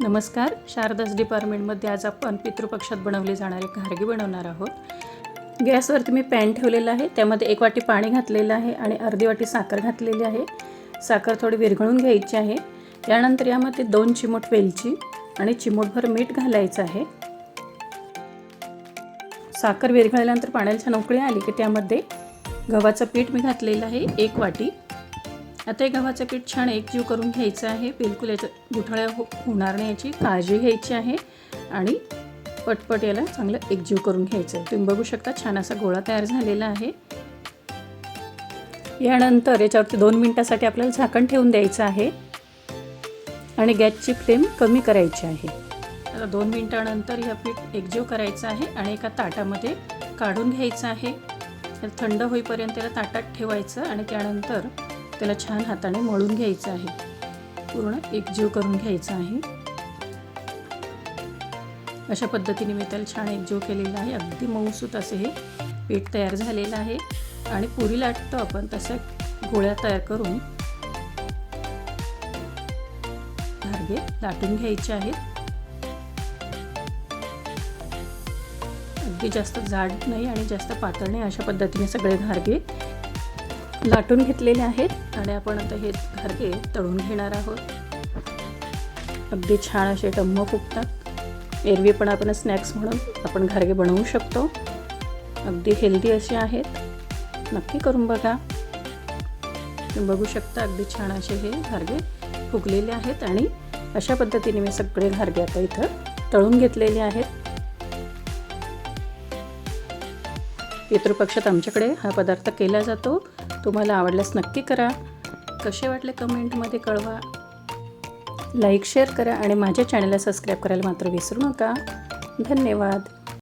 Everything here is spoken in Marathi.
नमस्कार. शारदास डिपार्टमेंटमध्ये आज आपण पितृपक्षात बनवले जाणारे घारगी बनवणार आहोत. गॅसवरती मी पॅन ठेवलेलं आहे. त्यामध्ये एक वाटी पाणी घातलेलं आहे आणि अर्धी वाटी साखर घातलेली आहे. साखर थोडी विरघळून घ्यायची आहे. त्यानंतर यामध्ये दोन चिमूट वेलची आणि चिमूटभर मीठ घालायचं आहे. साखर विरघळल्यानंतर पाण्याला छान उकळी आली की त्यामध्ये गव्हाचं पीठ मी घातलेलं आहे. एक वाटी. आता हे गव्हाचं पीठ छान एकजीव करून घ्यायचं आहे. बिलकुल याचं गुठळ्या हो होणार नाही याची काळजी घ्यायची आहे. आणि पटपट याला चांगलं एकजीव करून घ्यायचं आहे. तुम्ही बघू शकता छान असा गोळा तयार झालेला आहे. यानंतर याच्यावरती दोन मिनटासाठी आपल्याला झाकण ठेवून द्यायचं आहे. आणि गॅसची फ्लेम कमी करायची आहे. आता दोन मिनटानंतर हे पीठ एकजीव करायचं आहे आणि एका ताटामध्ये काढून घ्यायचं आहे. तर थंड होईपर्यंत त्याला ताटात ठेवायचं आणि त्यानंतर त्याला छान हाताने मळून घ्यायचं आहे. पूर्ण एकजीव करून घ्यायचा आहे. अशा पद्धतीने मी त्याला छान एकजीव केलेला आहे. अगदी मऊसूत असे हे पीठ तयार झालेलं आहे. आणि पुरी लाटतो आपण तशा गोळ्या तयार करून. धारगे लाटून घ्यायचे आहेत. अगदी जास्त जाड नाही आणि जास्त पातळ नाही अशा पद्धतीने सगळे धारगे लाटून घेतलेले आहेत आणि आपण आता हे घारगे तळून घेणार आहोत. अगदी छान असे टम्म फुगतात. एरवी पण आपण स्नॅक्स म्हणून आपण घारगे बनवू शकतो. अगदी हेल्दी असे आहेत. नक्की करून बघा. तुम्ही बघू शकता अगदी छान असे हे घारगे फुगलेले आहेत आणि अशा पद्धतीने मी सगळे घारगे आता इथं तळून घेतलेले आहेत. पितृपक्षात आमच्याकडे हा पदार्थ केला जातो. तुम्हाला आवडल्यास नक्की करा. कसे वाटले कमेंटमध्ये कळवा. लाईक शेअर करा आणि माझ्या चॅनलला सबस्क्राईब करायला मात्र विसरू नका. धन्यवाद.